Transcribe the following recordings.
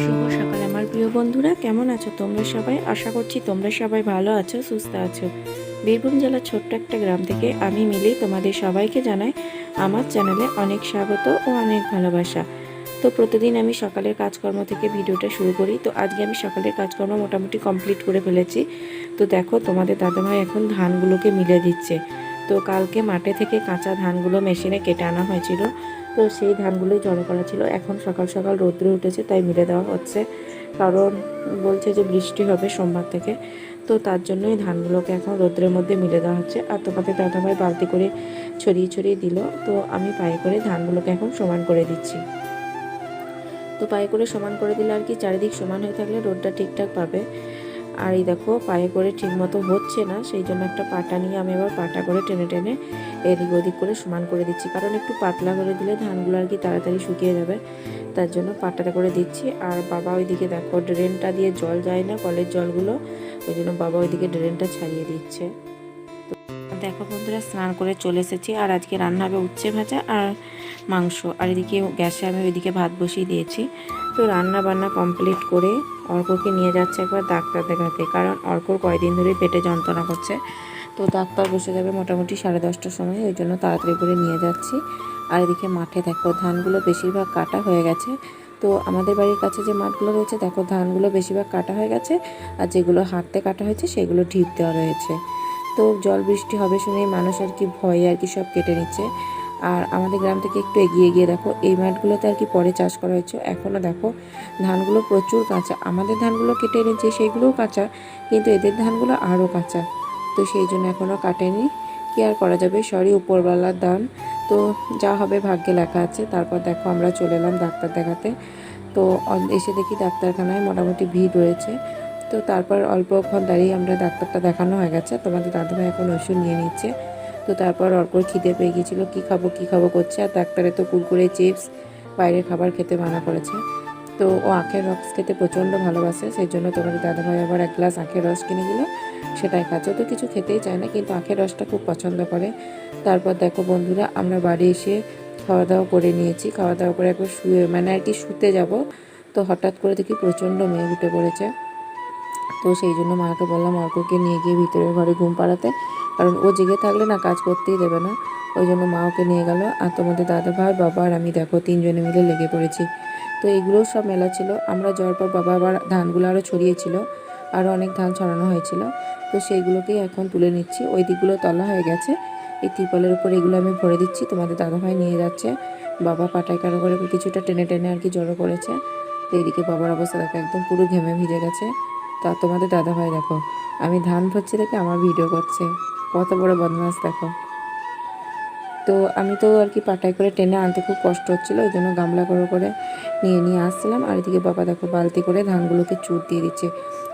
শুভ সকাল আমার প্রিয় বন্ধুরা, কেমন আছো তোমরা সবাই? আশা করছি তোমরা সবাই ভালো আছো, সুস্থ আছো। বীরভূম জেলার ছোট্ট একটা গ্রাম থেকে আমি মিলি তোমাদের সবাইকে জানাই আমার চ্যানেলে অনেক স্বাগত ও অনেক ভালোবাসা। তো প্রতিদিন আমি সকালের কাজকর্ম থেকে ভিডিওটা শুরু করি। তো আজকে আমি সকালের কাজকর্ম মোটামুটি কমপ্লিট করে ফেলেছি। তো দেখো, তোমাদের দাদাভাই এখন ধানগুলোকে মিলে দিচ্ছে। তো কালকে মাঠে থেকে কাঁচা ধানগুলো মেশিনে কেটে আনা হয়েছিল। তো সেই ধানগুলোই জড়ো করা ছিল। এখন সকাল সকাল রৌদ্রে উঠেছে, তাই মিলে দেওয়া হচ্ছে। কারণ বলছে যে বৃষ্টি হবে সোমবার থেকে। তো তার জন্যই ধানগুলোকে এখন রৌদ্রের মধ্যে মিলে দেওয়া হচ্ছে। আর তোমাদের দাদাভাই বালতি করে ছড়িয়ে ছড়িয়ে দিল। তো আমি পায়ে করে ধানগুলোকে এখন সমান করে দিচ্ছি। তো পায়ে করে সমান করে দিলে আর কি চারিদিক সমান হয়ে থাকলে রোদটা ঠিকঠাক পাবে। আর এই দেখো পায়ে করে ঠিক মতো হচ্ছে না, সেই জন্য একটা পাটা নিয়ে আমি আবার পাটা করে টেনে টেনে এদিক ওদিক করে সমান করে দিচ্ছি। কারণ একটু পাতলা করে দিলে ধানগুলো আর কি তাড়াতাড়ি শুকিয়ে যাবে, তার জন্য পাটাতে করে দিচ্ছি। আর বাবা ওইদিকে দেখো, ড্রেনটা দিয়ে জল যায় না, কলের জলগুলো, ওই জন্য বাবা ওইদিকে ড্রেনটা ছাড়িয়ে দিচ্ছে। দেখো বন্ধুরা, স্নান করে চলে এসেছি আর আজকে রান্না হবে উচ্ছে ভাজা আর মাংস। আর এদিকে গ্যাসে আমি ওইদিকে ভাত বসিয়ে দিয়েছি। তো রান্না বান্না কমপ্লিট করে অর্ককে নিয়ে যাচ্ছে একবার ডাক্তার দেখাতে কারণ অর্কর কয়দিন ধরে পেটে যন্ত্রণা করছে। তো ডাক্তার বসে যাবে মোটামুটি সাড়ে দশটার সময়, ওই জন্য তাড়াতাড়ি করে নিয়ে যাচ্ছি। আর এদিকে মাঠে দেখো, ধানগুলো বেশিরভাগ কাটা হয়ে গেছে। তো আমাদের বাড়ির কাছে যে মাঠগুলো রয়েছে, দেখো ধানগুলো বেশিরভাগ কাটা হয়ে গেছে। আর যেগুলো হাঁটতে কাটা হয়েছে, সেগুলো ঢিপ দেওয়া রয়েছে। তো জল বৃষ্টি হবে শুনে মানুষ আর কি ভয়ে আর কি সব কেটে নিচ্ছে। আর আমাদের গ্রাম থেকে একটু এগিয়ে গিয়ে দেখো, এই মাঠগুলোতে আর কি পরে চাষ করা হয়েছে। এখনও দেখো, ধানগুলো প্রচুর কাঁচা। আমাদের ধানগুলো কেটে এনেছে, সেইগুলোও কাঁচা, কিন্তু এদের ধানগুলো আরও কাঁচা। তো সেই জন্য এখনও কাটেনি। কি আর করা যাবে? সরি, উপরওয়ালার দান। তো যা হবে, ভাগ্যে লেখা আছে। তারপর দেখো, আমরা চলে এলাম ডাক্তার দেখাতে। তো এসে দেখি ডাক্তারখানায় মোটামুটি ভিড় রয়েছে। তো তারপর অল্পক্ষণ দাঁড়িয়ে আমরা ডাক্তারটা দেখানো হয়ে গেছে। তোমাদের দাদাভাই এখন ওষুধ নিয়ে নিচ্ছে। তো তারপর অর্কর খিদে পেয়ে গিয়েছিল। কী খাব কী খাব করছে? আর ডাক্তারে তো কুরকুরে, চিপস, বাইরের খাবার খেতে মানা করেছে। তো ও আখের রস খেতে প্রচণ্ড ভালোবাসে। সেই জন্য তোমাদের দাদাভাই আবার এক গ্লাস আখের রস কিনে দিল। সেটাই খাচ্ছে। তো কিছু খেতেই চায় না, কিন্তু আখের রসটা খুব পছন্দ করে। তারপর দেখো বন্ধুরা, আমরা বাড়ি এসে খাওয়া দাওয়া করে নিয়েছি। খাওয়া দাওয়া করে একবার শুয়ে মানে আর কি শুতে যাব। তো হঠাৎ করে দেখি প্রচণ্ড মেয়ে উঠে পড়েছে। তো সেই জন্য মাকে বললাম অর্ককে নিয়ে গিয়ে ভিতরের ঘরে ঘুম পাড়াতে। কারণ ও জেগে থাকলে না কাজ করতেই দেবে না। ওই জন্য মা ওকে নিয়ে গেল। আর তোমাদের দাদা ভাই বাবা আর আমি দেখো তিনজনে মিলে লেগে পড়েছি। তো এগুলোও সব মেলা ছিল। আমরা যাওয়ার পর বাবা আবার ধানগুলো আরও ছড়িয়েছিল। আরও অনেক ধান ছড়ানো হয়েছিল। তো সেইগুলোকেই এখন তুলে নিচ্ছি। ওই দিকগুলো তলা হয়ে গেছে। এই ত্রিপলের উপর এগুলো আমি ভরে দিচ্ছি। তোমাদের দাদাভাই নিয়ে যাচ্ছে। বাবা পাটায় কারও করে কিছুটা টেনে টেনে আর কি জড়ো করেছে। তো এইদিকে বাবার অবস্থা দেখো একদম পুরো ঘেমে ভিজে গেছে। তা তোমাদের দাদাভাই দেখো, আমি ধান ভরছি দেখে আমার ভিডিও করছে। কত বড় বদমাস দেখো। তো আমি তো আর কি পাটায় করে টেনে আনতে খুব কষ্ট হচ্ছিল, ওই জন্য গামলা করে করে নিয়ে নিয়ে আসছিলাম। আর এদিকে বাবা দেখো বালতি করে ধানগুলোকে চুর দিয়ে দিচ্ছে।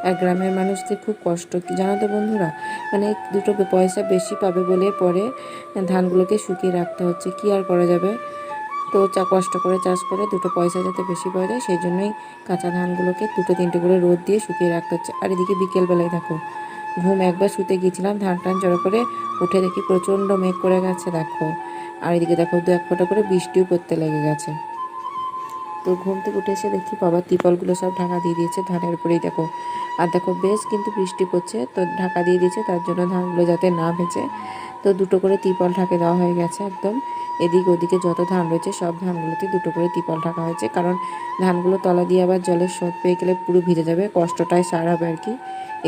আর গ্রামের মানুষদের খুব কষ্ট জানো তো বন্ধুরা? মানে দুটো পয়সা বেশি পাবে বলে পরে ধানগুলোকে শুকিয়ে রাখতে হচ্ছে, কি আর করা যাবে? তো চা কষ্ট করে, চাষ করে দুটো পয়সা যাতে বেশি পাওয়া যায়, সেই জন্যই কাঁচা ধানগুলোকে দুটো তিনটে করে রোদ দিয়ে শুকিয়ে রাখতে হচ্ছে। আর এদিকে বিকেলবেলায় দেখো, ঘুম একবার শুতে গিয়েছিলাম, ধান টান জড়ো করে উঠে দেখি প্রচণ্ড মেঘ করে গেছে, দেখো। আর এদিকে দেখো দু এক ফোঁটা করে বৃষ্টিও পড়তে লেগে গেছে। তো ঘুম থেকে উঠে এসে দেখি বাবা তিরপলগুলো সব ঢাকা দিয়ে দিয়েছে ধানের উপরেই, দেখো। আর দেখো বেশ কিন্তু বৃষ্টি পড়ছে, তো ঢাকা দিয়ে দিয়েছে, তার জন্য ধানগুলো যাতে না ভেজে, তো দুটো করে তিরপল ঢাকে দেওয়া হয়ে গেছে একদম। এদিক ওদিকে যত ধান রয়েছে, সব ধানগুলোতে দুটো করে তিরপল ঢাকা হয়েছে। কারণ ধানগুলো তলা দিয়ে আবার জলের স্রোত পেয়ে গেলে পুরো ভিজে যাবে, কষ্টটাই সার হবে আর কি।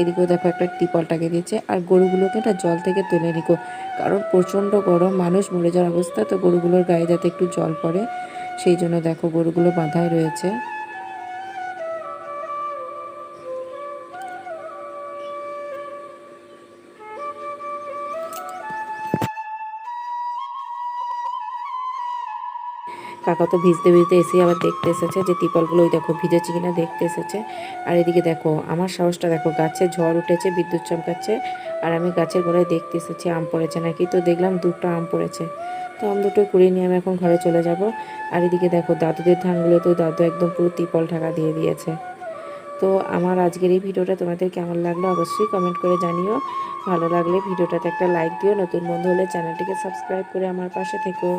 এদিকেও দেখো একটা টিপলটাকে দিয়েছে। আর গরুগুলোকে একটা জল থেকে তুলে নিকো। কারণ প্রচণ্ড গরম, মানুষ মরে যাওয়ার অবস্থা, তো গরুগুলোর গায়ে যাতে একটু জল পড়ে, সেই জন্য দেখো গরুগুলো বাঁধাই রয়েছে। কাকা তো ভিজতে ভিজতে এসে আবার দেখতে এসেছে যে তিপলগুলো ওই দেখো ভিজেছে কিনা দেখতে এসেছে। আর এদিকে দেখো, আমার সাহসটা দেখো, গাছে ঝড় উঠেছে, বিদ্যুৎ চমকাচ্ছে, আর আমি গাছের গোড়ায় দেখতে এসেছি আম পড়েছে নাকি? তো দেখলাম দুটো আম পড়েছে। তো আম দুটো কুড়িয়ে নিয়ে আমি এখন ঘরে চলে যাব। আর এদিকে দেখো, দাদুদের ধানগুলো তো দাদু একদম পুরো তিপল ঢাকা দিয়ে দিয়েছে। তো আমার আজকের এই ভিডিওটা তোমাদের কেমন লাগল অবশ্যই কমেন্ট করে জানিও। ভালো লাগলে ভিডিওটাতে একটা লাইক দিও। নতুন বন্ধু হলে চ্যানেলটিকে সাবস্ক্রাইব করে আমার পাশে থেকো।